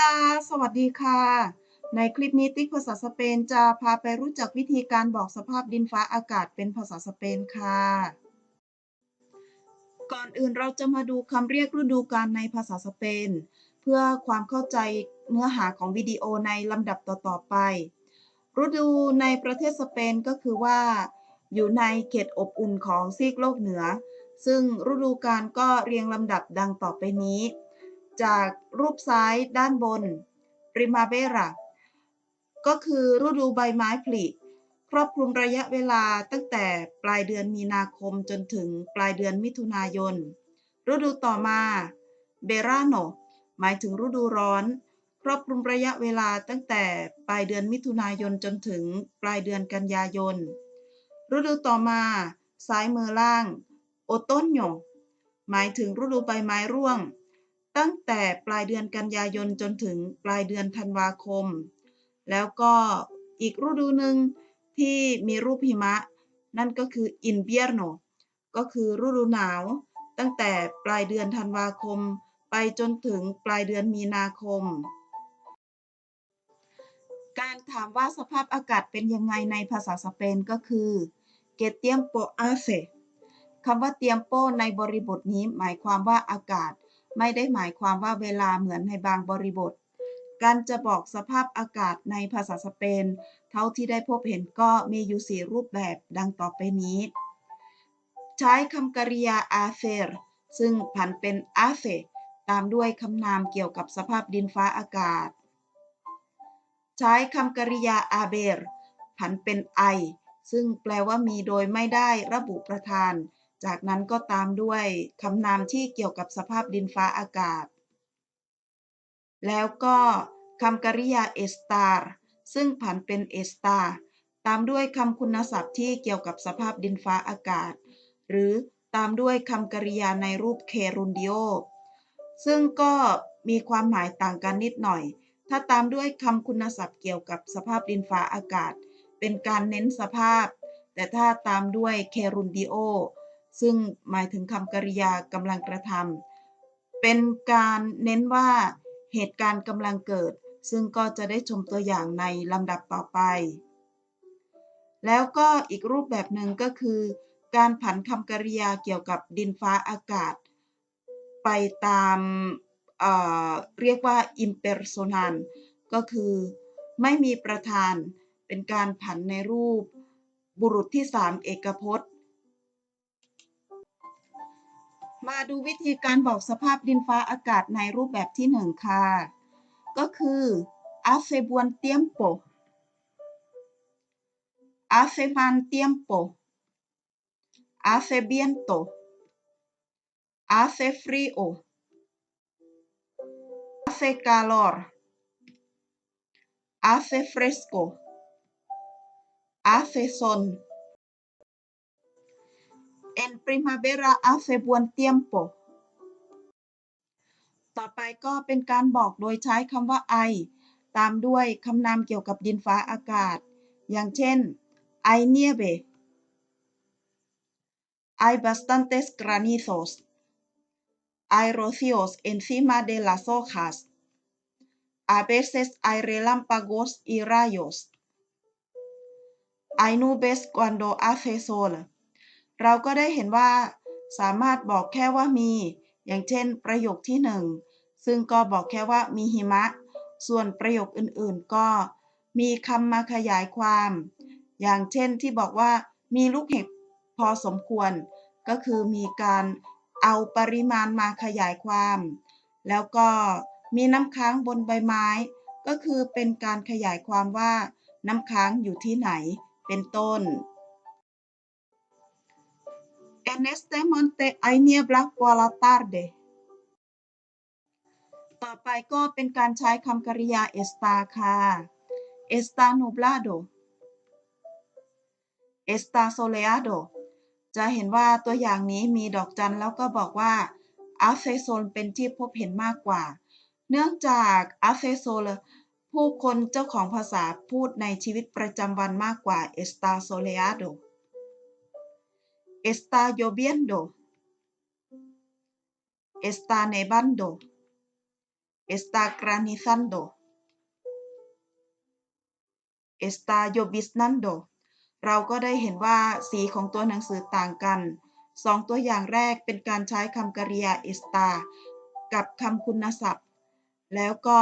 ลาสวัสดีค่ะ ในคลิปนี้ติ๊กภาษาสเปนจะพาไปรู้จักวิธีการบอกสภาพดินฟ้าอากาศเป็นภาษาสเปนค่ะ ก่อนอื่นเราจะมาดูคำเรียกฤดูกาลในภาษาสเปน เพื่อความเข้าใจเนื้อหาของวิดีโอในลำดับต่อๆไป ฤดูในประเทศสเปนก็คือว่า อยู่ในเขตอบอุ่นของซีกโลกเหนือ ซึ่งฤดูกาลก็เรียงลำดับดังต่อไปนี้ จากรูปซ้ายด้านบน primavera ก็คือฤดูใบไม้ผลิ ครอบคลุมระยะเวลาตั้งแต่ปลายเดือนมีนาคมจนถึงปลายเดือนมิถุนายน ฤดูต่อมา verano หมายถึงฤดูร้อน ครอบคลุมระยะเวลาตั้งแต่ปลายเดือนมิถุนายนจนถึงปลายเดือนกันยายน ฤดูต่อมาซ้ายมือล่าง otoño หมายถึงฤดูใบไม้ร่วง ตั้งแต่ปลายเดือนกันยายนจนถึงปลายเดือนธันวาคม แล้วก็อีกฤดูหนึ่งที่มีรูปหิมะ นั่นก็คือ invierno ก็คือฤดูหนาว ตั้งแต่ปลายเดือนธันวาคม ไปจนถึงปลายเดือนมีนาคม การถามว่าสภาพอากาศเป็นยังไงในภาษาสเปนก็คือ que tiempo hace คำว่า tiempo ในบริบทนี้หมายความว่าอากาศ ไม่ได้หมายความว่าเวลาเหมือนในบางบริบท การจะบอกสภาพอากาศในภาษาสเปน เท่าที่ได้พบเห็นก็มีอยู่สี่รูปแบบดังต่อไปนี้ ใช้คำกริยา hacer ซึ่งผันเป็น hace ตามด้วยคำนามเกี่ยวกับสภาพดินฟ้าอากาศ ใช้คำกริยา haber ผันเป็น I ซึ่งแปลว่ามีโดยไม่ได้ระบุประธาน จากนั้นก็ตามด้วยคำนามที่เกี่ยวกับสภาพดินฟ้าอากาศ แล้วก็คำกริยา estar ซึ่งผันเป็น estar ตามด้วยคำคุณศัพท์ที่เกี่ยวกับสภาพดินฟ้าอากาศ หรือตามด้วยคำกริยาในรูป gerundio ซึ่งก็มีความหมายต่างกันนิดหน่อย ถ้าตามด้วยคำคุณศัพท์เกี่ยวกับสภาพดินฟ้าอากาศ เป็นการเน้นสภาพ แต่ถ้าตามด้วย gerundio ซึ่งหมายถึงคำกริยากำลังกระทำเป็นการเน้นว่าเหตุการณ์กำลังเกิด ซึ่งก็จะได้ชมตัวอย่างในลำดับต่อไป แล้วก็อีกรูปแบบหนึ่งก็คือ การผันคำกริยาเกี่ยวกับดินฟ้าอากาศ ไปตามเเรียกว่า impersonal ก็คือไม่มีประธานเป็นการผันในรูป บุรุษที่สามเอกพจน์ มาดูวิธีการบอกสภาพดินฟ้าอากาศในรูปแบบที่หนึ่งค่ะ ก็คือ hace buen tiempo hace mal tiempo hace viento hace frío hace calor hace fresco hace sol en primavera hace buen tiempo ต่อไปก็เป็นการบอกโดยใช้คำว่า I ตามด้วยคำนามเกี่ยวกับดินฟ้าอากาศ อย่างเช่น hay nieve hay bastantes granizos hay rocíos encima de las hojas a veces hay relámpagos y rayos hay nubes cuando hace sol เราก็ได้เห็นว่าสามารถบอกแค่ว่ามี อย่างเช่น ประโยคที่หนึ่งซึ่งก็บอกแค่ว่ามีหิมะ ส่วนประโยคอื่นๆ ก็มีคำมาขยายความ อย่างเช่นที่บอกว่ามีลูกเห็บพอสมควร ก็คือมีการเอาปริมาณมาขยายความ แล้วก็มีน้ำค้างบนใบไม้ ก็คือเป็นการขยายความว่าน้ำค้างอยู่ที่ไหน เป็นต้น En este monte hay niebla por la tarde ต่อไปก็เป็นการใช้คำกริยา está ค่ะ está nublado está soleado จะเห็นว่าตัวอย่างนี้มีดอกจันแล้วก็บอกว่า hace sol เป็นที่พบเห็นมากกว่า เนื่องจาก hace sol ผู้คนเจ้าของภาษาพูดในชีวิตประจำวันมากกว่า está soleado está lloviendo está nevando está granizando está lloviznando เราก็ได้เห็นว่าสีของตัวหนังสือต่างกันสองตัวอย่างแรกเป็นการใช้คำกริยา está กับคำคุณศัพท์ แล้วก็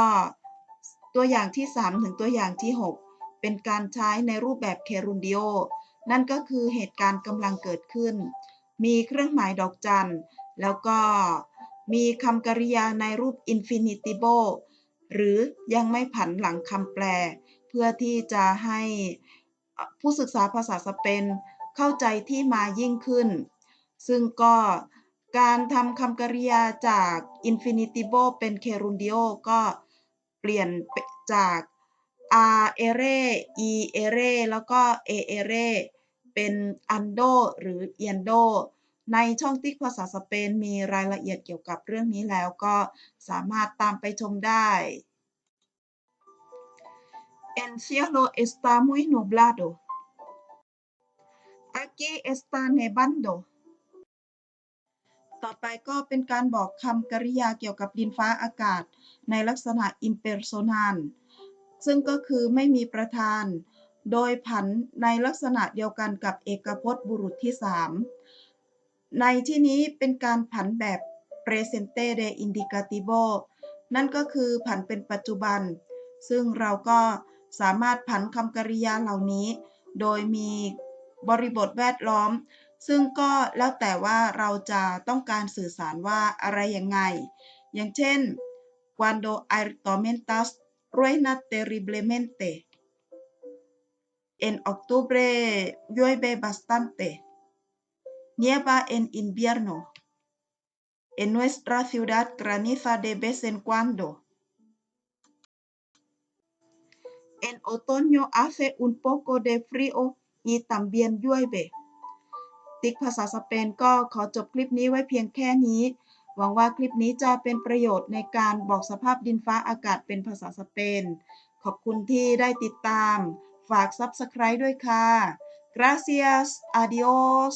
ตัวอย่างที่ 3 ถึงตัวอย่างที่ 6 เป็นการใช้ในรูปแบบเครุนดิโอ นั่นก็คือเหตุการณ์กำลังเกิดขึ้น มีเครื่องหมายดอกจัน แล้วก็มีคำกริยาในรูป infinitivo หรือยังไม่ผันหลังคำแปล เพื่อที่จะให้ผู้ศึกษาภาษาสเปนเข้าใจที่มายิ่งขึ้น ซึ่งก็การทำคำกริยาจาก infinitivo เป็น gerundio ก็เปลี่ยนจาก a ere e ere แล้วก็ e ere เป็น ando หรือ iendo ในช่องติ๊กภาษาสเปนมีรายละเอียดเกี่ยวกับเรื่องนี้แล้วก็สามารถตามไปชมได้ El cielo está muy nublado aquí está nevando ต่อไปก็เป็นการบอกคำกริยาเกี่ยวกับดินฟ้าอากาศ ในลักษณะ impersonal ซึ่งก็คือไม่มีประธาน โดยผันในลักษณะเดียวกันกับเอกพจน์บุรุษที่ 3 ในที่นี้เป็นการผันแบบ presente de indicativo นั่นก็คือผันเป็นปัจจุบัน ซึ่งเราก็สามารถผันคำกริยาเหล่านี้ โดยมีบริบทแวดล้อม ซึ่งก็แล้วแต่ว่าเราจะต้องการสื่อสารว่าอะไรยังไง อย่างเช่น cuando hay tormentas r u e n a terriblemente en octubre llueve bastante nieva en invierno en nuestra ciudad graniza de vez en cuando en otoño hace un poco de frío y también llueve ติ๊กภาษาสเปนก็ขอจบคลิปนี้ไว้เพียงแค่นี้ หวังว่าคลิปนี้จะเป็นประโยชน์ในการบอกสภาพดินฟ้าอากาศเป็นภาษาสเปน ขอบคุณที่ได้ติดตาม ฝาก Subscribe ด้วยค่ะ gracias adios